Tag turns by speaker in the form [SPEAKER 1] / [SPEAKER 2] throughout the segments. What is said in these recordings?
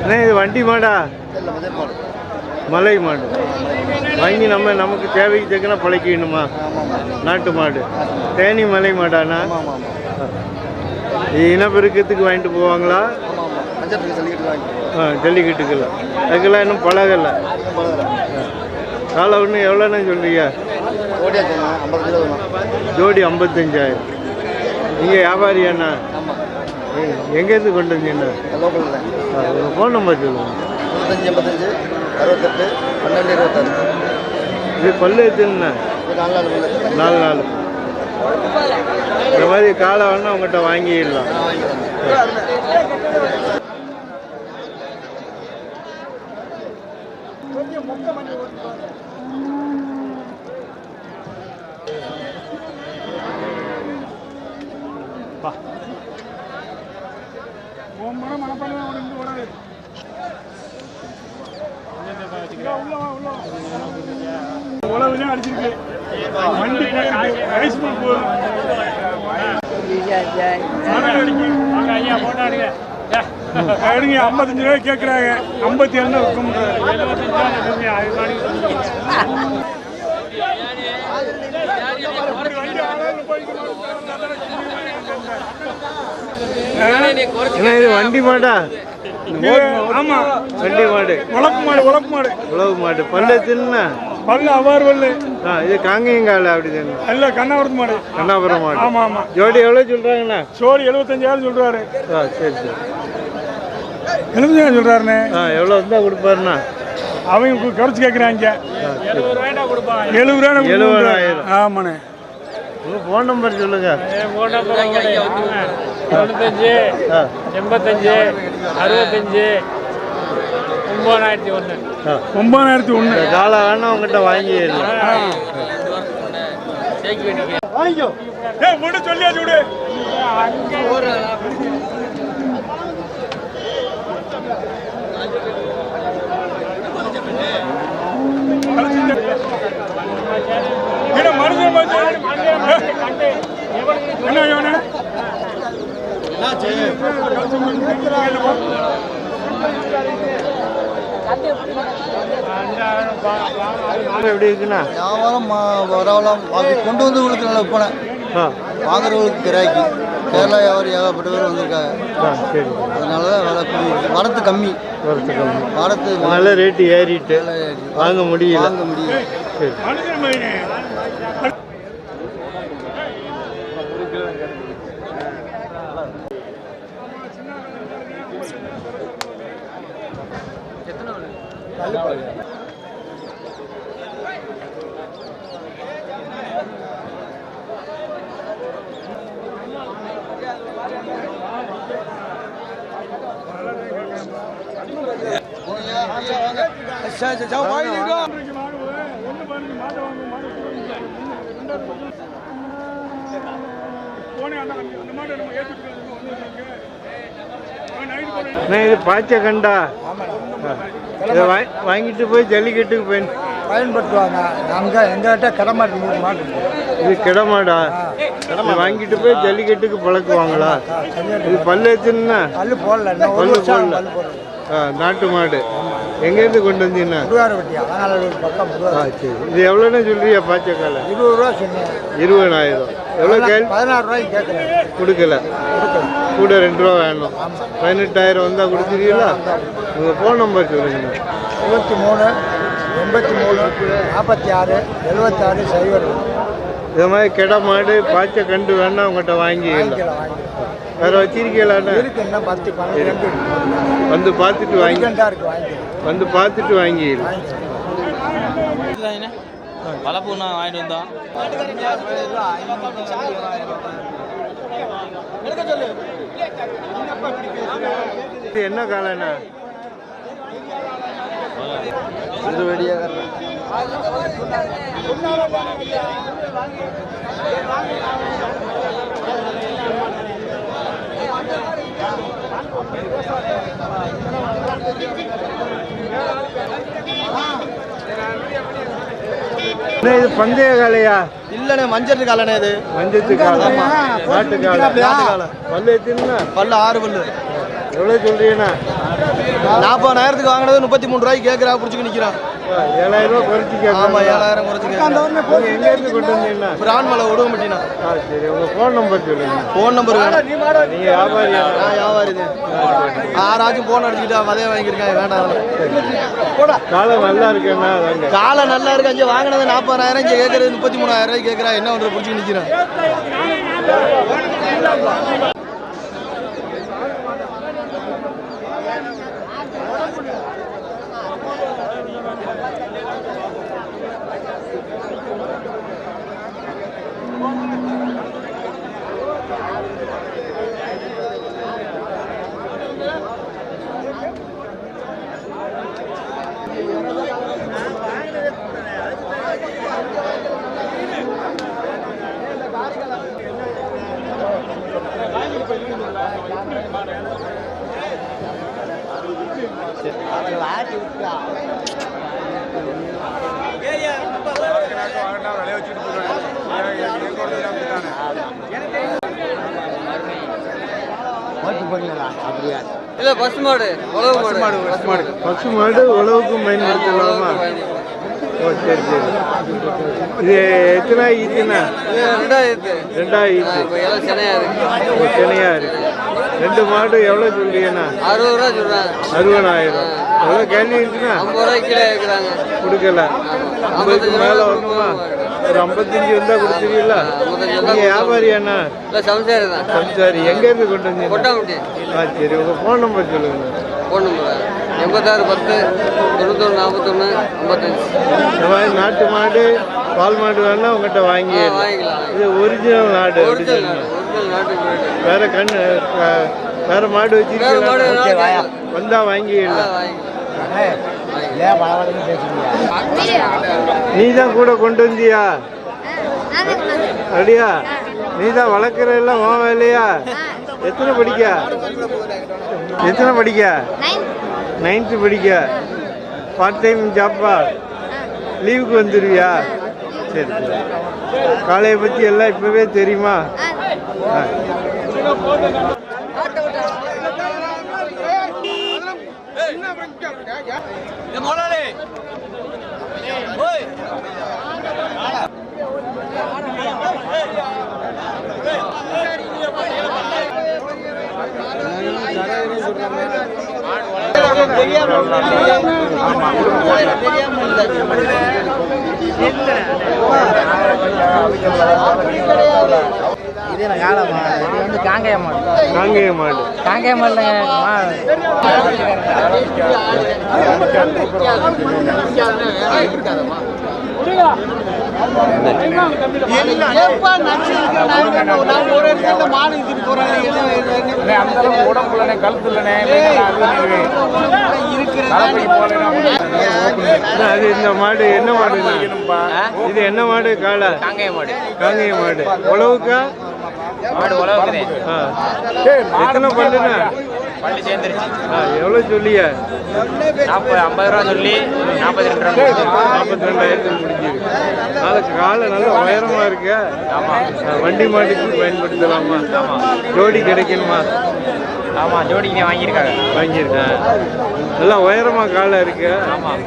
[SPEAKER 1] அண்ணே இது வண்டி மாடா. மலை மாடு. வாங்கி நம்ம நமக்கு தேவைக்கு தக்கன பழக்கிடணுமா நாட்டு மாடு. தேனி மலை மாடாண்ணா இது இனப்பெருக்கத்துக்கு வாங்கிட்டு போவாங்களா? ஆ ஜல்லிக்கட்டுக்கெல்லாம். அதுக்கெல்லாம் இன்னும் பழகலை. காலை ஒன்று எவ்வளோண்ணே சொல்றீங்க? ஜோடி ஐம்பத்தஞ்சாயிரம். நீங்கள் வியாபாரியாண்ணா எங்கேருந்து கொண்டு வந்தீங்கண்ணா ஃபோன் நம்பர் சொல்லுங்கள்
[SPEAKER 2] அறுபத்தெட்டு பன்னெண்டு இருபத்தாறு.
[SPEAKER 1] இது பல்லு
[SPEAKER 2] இது நாலு நாலு பிள்ளை
[SPEAKER 1] நாலு நாலு இந்த மாதிரி காலை வேணா உங்கள்கிட்ட வாங்கிடலாம்.
[SPEAKER 2] நான் வாங்கிக்கிறேன்
[SPEAKER 3] உழவுலையும் எடுங்க ஐம்பத்தஞ்சு ரூபாய் கேட்குறாங்க ஐம்பத்தி ஏழு விற்க
[SPEAKER 1] ஏன்னா இது வண்டி மாடா.
[SPEAKER 3] ஆமா.
[SPEAKER 1] வண்டி மாடு.
[SPEAKER 3] உழப்பு மாடு உழப்பு மாடு.
[SPEAKER 1] உழவு மாடு. பல்லு எத்தனைண்ணா?
[SPEAKER 3] பல்லு அவ்வாறு பல்லு.
[SPEAKER 1] இது காங்கேயங்கால அப்படி தானே?
[SPEAKER 3] அல்ல கண்ணாவரத்து மாடு.
[SPEAKER 1] கண்ணாபுரம் மாடு.
[SPEAKER 3] ஆமா ஆமா.
[SPEAKER 1] ஜோடி எவ்வளோ சொல்கிறாங்கண்ணா
[SPEAKER 3] சோடி எழுபத்தஞ்சாயிரம் சொல்றாரு.
[SPEAKER 1] சரி சரி.
[SPEAKER 3] சொல்றாருண்ணே.
[SPEAKER 1] ஆ எவ்வளோ இருந்தால் கொடுப்பாருண்ணா.
[SPEAKER 3] அவங்க குறைச்சு கேட்குறாங்க எழுபது ரூபாய்
[SPEAKER 1] எழுபதாயிரம்.
[SPEAKER 3] ஆமாண்ணே.
[SPEAKER 1] உங்கள் ஃபோன் நம்பர் சொல்லுங்கள்
[SPEAKER 4] தொண்ணூத்தஞ்சு
[SPEAKER 1] ஆ.
[SPEAKER 4] எண்பத்தஞ்சு அறுபத்தஞ்சு ஒம்பதாயிரத்தி ஒன்று
[SPEAKER 1] ஆ.
[SPEAKER 3] ஒன்பதாயிரத்தி ஒன்று
[SPEAKER 1] காலை வேணா உங்கள்கிட்ட வாங்கிடலாம்
[SPEAKER 3] ஏய் முடி சொல்லியா சூடு என்ன மனுஷன் மனுஷன் என்ன இவனு
[SPEAKER 1] எப்படி இருக்குண்ணா?
[SPEAKER 2] வியாபாரம் வரவலாம் அது கொண்டு வந்து விற்பனை
[SPEAKER 1] ஆ.
[SPEAKER 2] வாங்குறவங்களுக்கு கிராக்கி. கேரளா வியாபாரி ஏகப்பட்ட பேர் வந்திருக்காங்க.
[SPEAKER 1] சரி.
[SPEAKER 2] அதனால தான் விலை கூடி வரத்து கம்மி.
[SPEAKER 1] வரத்து கம்மி.
[SPEAKER 2] வரத்து
[SPEAKER 1] நல்ல ரேட்டு ஏறிட்டு வாங்க முடியல.
[SPEAKER 2] வாங்க முடியும்
[SPEAKER 1] சரி.
[SPEAKER 3] மனுஷன்
[SPEAKER 1] அண்ணா இது பாய்ச்ச கண்டா. இதை வாங்கி வாங்கிட்டு போய் ஜல்லிக்கட்டுக்கு போய்
[SPEAKER 2] பயன்படுத்துவாங்க. நாங்கள் எங்கள்கிட்ட கடமாட்டு மாட்டு
[SPEAKER 1] இது கிடமாடா வாங்கிட்டு போய் ஜல்லிக்கட்டுக்கு பழக்குவாங்களா? இது பல்லு எத்தனைண்ணா
[SPEAKER 2] கல் போடல
[SPEAKER 1] பல்லு போடல. நாட்டு மாடு. எங்கேருந்து கொண்டு
[SPEAKER 2] பக்கம்
[SPEAKER 1] ஆ
[SPEAKER 2] முருகார
[SPEAKER 1] சரி. இது எவ்வளோன்னு சொல்றியா பாய்ச்சக்கால
[SPEAKER 2] இருபது ரூபா சொன்னேன்.
[SPEAKER 1] இருபதாயிரம். எவ்வளோ கேள்
[SPEAKER 2] பதினாறு ரூபாய்க்கு கேட்குறேன்.
[SPEAKER 1] கொடுக்கல. கூட ரெண்டு ரூபா வேணும். பதினெட்டாயிரம் வந்தால் கொடுத்துருவீங்களா? உங்கள் ஃபோன் நம்பர் சொல்லுங்கண்ணா
[SPEAKER 2] இருபத்தி மூணு எண்பத்தி மூணு நாற்பத்தி ஆறு எழுபத்தாறு சைபர்
[SPEAKER 1] இது மாதிரி கிட மாடு பாய்ச்ச கண்டு வேணா உங்கள்கிட்ட வாங்கிக்கலாம். வேற வச்சிருக்கீங்களாண்ணா?
[SPEAKER 2] இருக்கு இன்னும் பத்து பன்னெண்டு
[SPEAKER 1] வந்து பார்த்துட்டு வாங்கி
[SPEAKER 2] இருக்கு வாங்கிக்கலாம்.
[SPEAKER 1] வந்து பார்த்துட்டு வாங்கிக்கலாம்
[SPEAKER 5] வளர்ப்பு நான் வாங்கிட்டு வந்தோம்
[SPEAKER 1] இது என்ன காலண்ணா?
[SPEAKER 2] இது வெடியாக
[SPEAKER 1] இது பந்தய காலையா
[SPEAKER 2] இல்லைண்ணே மஞ்சள் காலண்ணே இது.
[SPEAKER 1] மஞ்சத்து காலை நாட்டு காலை
[SPEAKER 2] நாட்டு காலை.
[SPEAKER 1] பல்லு எத்தினா
[SPEAKER 2] பல்லு ஆறு பல்லு.
[SPEAKER 1] எவ்வளோ சொல்றீங்கண்ணா?
[SPEAKER 2] நாற்பதாயிரத்துக்கு வாங்கினது முப்பத்தி மூணு ரூபாய்க்கு கேட்குறா பிடிச்சிக்கு நிற்கிறான்
[SPEAKER 1] ஏழாயிரம் ரூபா குறைச்சி
[SPEAKER 2] ஆமாம்
[SPEAKER 1] கேட்கலாம்
[SPEAKER 2] ஏழாயிரம் குறைச்சி கேட்குறான்
[SPEAKER 1] எங்க இருந்து கொண்டு வந்தீங்கண்ணா
[SPEAKER 2] பிரான்மலை உடுகம்பட்டினா
[SPEAKER 1] ஆ சரி உங்க ஃபோன் நம்பர் சொல்லுங்க.
[SPEAKER 2] ஃபோன் நம்பர் வேணும்.
[SPEAKER 1] நீங்க வியாபாரியா
[SPEAKER 2] நான் வியாபாரி தான் ஆறாச்சும் ஃபோன் அடிச்சுக்கிட்டா மதியம் வாங்கியிருக்கேன் வேண்டாம்
[SPEAKER 1] காலை நல்லா இருக்கேண்ணா
[SPEAKER 2] காலை நல்லா இருக்கு அஞ்சு வாங்கினது நாற்பதாயிரம் இங்கே கேட்கறது முப்பத்தி மூணாயிரம் ரூபாய்க்கு கேட்குறா என்ன பண்ணுற பிடிச்சி நிற்கிறேன்
[SPEAKER 6] இல்ல பஸ் மாடு உழவு மாடு. பஸ் மாடு.
[SPEAKER 1] பசு மாடு உழவுக்கும் பயன்படுத்தலாமா? ஓ சரி சரி. இது எத்தனை ஈத்துண்ணா
[SPEAKER 6] ரெண்டாயிரத்து.
[SPEAKER 1] ரெண்டாயிரத்து.
[SPEAKER 6] இருக்கு.
[SPEAKER 1] சென்னையா இருக்கு. ரெண்டு மாடு எவ்வளோ சொல்றீங்கண்ணா?
[SPEAKER 6] அறுபது ரூபா சொல்றாங்க.
[SPEAKER 1] அறுபதாயிரம். எவ்வளோ கேள்வி இருக்குண்ணா
[SPEAKER 6] ஐம்பது ரூபாய்க்கு கிலோ கேட்குறாங்க
[SPEAKER 1] கொடுக்கல. ஐம்பதுக்கு மேலே வரணுமா? ஒரு ஐம்பத்தஞ்சு வந்தால் கொடுத்துருவீங்களா? நீங்கள் வியாபாரியாண்ணா
[SPEAKER 6] இல்லை சம்சாரி தான்.
[SPEAKER 1] சரி எங்கேருந்து கொண்டு வந்தீங்க? ஆ சரி. உங்கள் ஃபோன் நம்பர் சொல்லுங்கள்
[SPEAKER 6] ஃபோன் நம்பர் எண்பத்தாறு பத்து தொண்ணூத்தொன்று நாற்பத்தொன்று ஐம்பத்தஞ்சு.
[SPEAKER 1] இந்த மாதிரி நாட்டு மாடு பால் மாடு வேணா உங்கள்கிட்ட வாங்கி. இது ஒரிஜினல் நாடு
[SPEAKER 6] ஒரிஜினல்
[SPEAKER 1] வேற கண்ணு வேற மாடு
[SPEAKER 6] வேணாலும்
[SPEAKER 1] வந்தா
[SPEAKER 6] வாங்கிக்கலாம்
[SPEAKER 1] நீ தான் கூட கொண்டு வந்தியா? அப்படியா? நீ தான் வளர்க்குற எல்லாம் உன் வேலையா? எத்தனை படிக்க? எத்தனை படிக்க? நைன்த்து படிக்க. பார்ட் டைம் ஜாப்பா லீவுக்கு வந்துடுவியா சரி சரி. காலையை பற்றி எல்லாம் இப்போவே தெரியுமா? ஆ
[SPEAKER 7] இது என்ன காளை மாடு இது வந்து காங்காய மாடு.
[SPEAKER 1] காங்கேய மாடு.
[SPEAKER 7] காங்காய மாடுலங்க
[SPEAKER 3] உடம்புலனே கழுத்துலனே
[SPEAKER 1] அது இந்த மாடு என்ன மாடு இது என்ன மாடு? காளை.
[SPEAKER 7] காங்காய மாடு.
[SPEAKER 1] காங்கேய மாடு. உழவுக்கா?
[SPEAKER 7] மாடு உழவுக்குதே
[SPEAKER 1] எத்தனை பல்லுண்ணா?
[SPEAKER 7] பள்ளி சேர்ந்துருச்சு.
[SPEAKER 1] ஆ எவ்வளோ சொல்லிய?
[SPEAKER 7] நாற்பது ஐம்பது ரூபா சொல்லி நாற்பத்தி ரெண்டு ரூபா
[SPEAKER 1] நாற்பத்தி ரெண்டாயிரத்துக்கு முடிஞ்சிருக்கு நாளைக்கு காலை நல்ல உயரமா இருக்கு. ஆ, வண்டி மாட்டுக்கு பயன்படுத்தலாமா? ஜோடி கிடைக்கணுமா?
[SPEAKER 7] ஆமாம் ஜோடிக்கு வாங்கியிருக்காங்க.
[SPEAKER 1] வாங்கியிருக்கேன் நல்லா உயரமா காலை இருக்கு.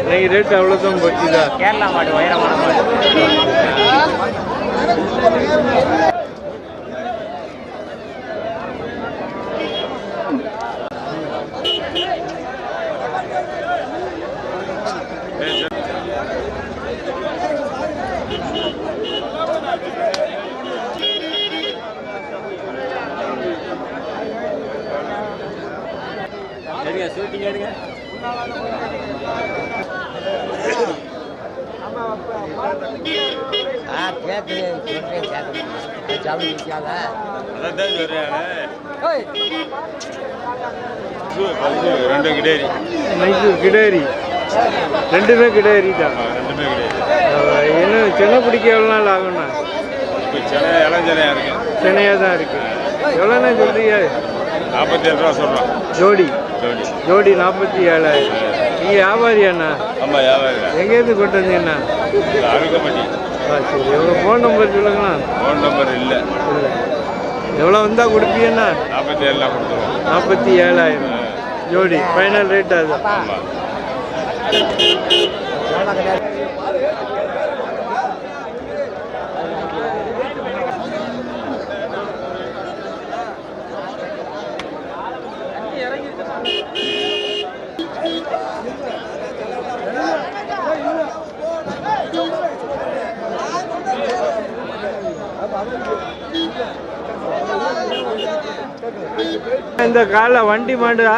[SPEAKER 1] இன்னைக்கு ரேட் அவ்வளோதான் போச்சுதா?
[SPEAKER 7] கேரளா மாடு உயரமான மாடு.
[SPEAKER 3] ரெண்டு கிடேரி.
[SPEAKER 1] மைசூர் கிடேரி. ரெண்டுமே கிடேரி தான்.
[SPEAKER 3] ரெண்டுமே கிடேரி.
[SPEAKER 1] ஆ, என்ன சென்னை பிடிக்க எவ்வளோ நாள் ஆகும்ண்ணா?
[SPEAKER 3] சென்னை இளஞ்சனையா இருக்கு?
[SPEAKER 1] சென்னையாக தான் இருக்கு. எவ்வளோண்ணா சொல்றீங்க?
[SPEAKER 3] நாற்பத்தி ஏழு ரூபா சொல்கிறோம்
[SPEAKER 1] ஜோடி.
[SPEAKER 3] ஜோடி.
[SPEAKER 1] ஜோடி நாற்பத்தி ஏழாயிரம். நீங்கள் வியாபாரியாண்ணா
[SPEAKER 3] ஆமாம் வியாபாரி.
[SPEAKER 1] எங்கேருந்து கொண்டு வந்தீங்கண்ணா?
[SPEAKER 3] அழுகப்பட்டி
[SPEAKER 1] ஆ சரி. எவ்வளோ ஃபோன் நம்பர் சொல்லுங்கண்ணா?
[SPEAKER 8] ஃபோன் நம்பர் இல்லை.
[SPEAKER 1] இல்லை. எவ்வளோ வந்தால் கொடுப்பீங்கண்ணா?
[SPEAKER 8] நாற்பத்தி ஏழுலாம் கொடுத்துருவோம்.
[SPEAKER 1] நாற்பத்தி ஏழாயிரம். ஜோடி ஃபைனல் ரேட் அது. இந்த காலைல வண்டி மாடுதா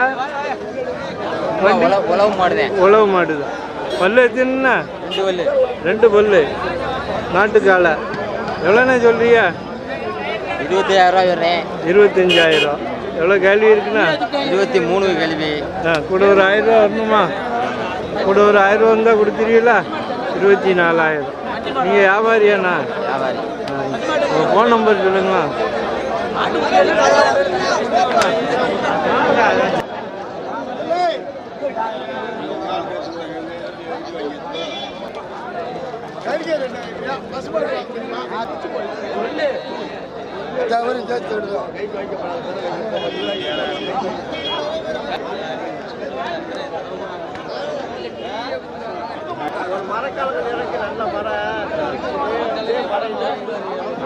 [SPEAKER 1] வண்டி?
[SPEAKER 7] உழவு மாடுதேன்
[SPEAKER 1] உழவு மாடுதான் பல்லு எத்தினா
[SPEAKER 7] ரெண்டு வல்லு
[SPEAKER 1] ரெண்டு பல்லு. நாட்டு காலை எவ்வளோண்ணே சொல்றிய
[SPEAKER 7] இருபத்தி ஆயிரம் ரூபா வர்றேன்
[SPEAKER 1] இருபத்தஞ்சாயிரம். எவ்வளோ கேள்வி இருக்குண்ணா?
[SPEAKER 7] இருபத்தி மூணு கேள்வி.
[SPEAKER 1] ஆ கூட ஒரு ஆயிரம் ரூபா வரணுமா? கூட ஒரு ஆயிரம் ரூபா இருந்தால் கொடுத்துருவீங்களா இருபத்தி நாலாயிரம். நீங்கள் வியாபாரியாண்ணா?
[SPEAKER 7] வியாபாரி.
[SPEAKER 1] உங்கள் ஃபோன் நம்பர் சொல்லுங்களா
[SPEAKER 2] தவறு சேர்த்து விடுவோம் மரக்காலத்தில் இறக்கி நல்ல மரம்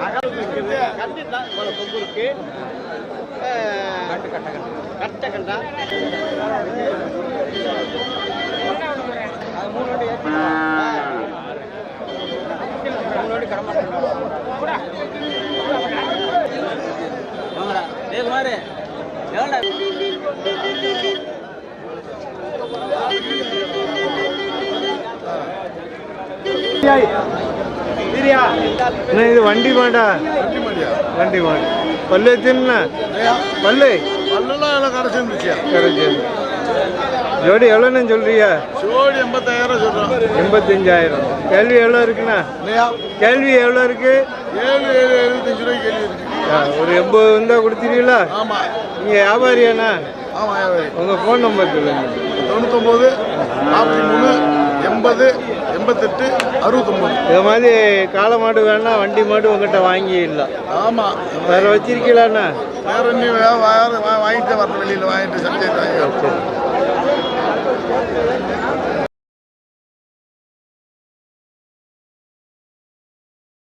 [SPEAKER 2] அகல் இருக்குது கண்டி தான் பொங்கலுக்கு
[SPEAKER 7] கட்ட கண்டா
[SPEAKER 1] அண்ணா இது வண்டி மாடா வண்டி மாடு பல்லு எத்தினா பல்லு
[SPEAKER 9] பல்லெல்லாம் எல்லாம் கடைசி
[SPEAKER 1] கரைச்சி ஜோடி எவ்வளோண்ணே சொல்றியா
[SPEAKER 9] ஜோடி எண்பத்தாயிரம் சொல்கிறோம்
[SPEAKER 1] எண்பத்தஞ்சாயிரம். கேள்வி எவ்வளோ இருக்குண்ணா? கேள்வி எவ்வளோ இருக்கு?
[SPEAKER 9] ஏழு ஏழு எழுபத்தஞ்சு ரூபாய்க்கு கேள்வி இருக்கு.
[SPEAKER 1] ஒரு எண்பது இருந்தால் கொடுத்துருவீங்களா
[SPEAKER 9] ஆமாம்
[SPEAKER 1] நீங்கள் வியாபாரியாண்ணா?
[SPEAKER 9] ஆமாம் வியாபாரி.
[SPEAKER 1] உங்கள் ஃபோன் நம்பர் சொல்லுங்க.
[SPEAKER 9] தொண்ணூத்தொம்பது நாற்பத்தி மூணு எண்பது எண்பத்தெட்டு அறுபத்தொம்பது.
[SPEAKER 1] இது மாதிரி காளை மாடு வேணா வண்டி மாடு உங்ககிட்ட வாங்கிடலாம்.
[SPEAKER 9] ஆமாம்
[SPEAKER 1] வேறு வச்சிருக்கீங்களாண்ணா?
[SPEAKER 9] வேற இன்னும் வேற வாங்கிட்டு வரணும் வெளியில் வாங்கிட்டு சப்ஜெக்ட் வாங்கி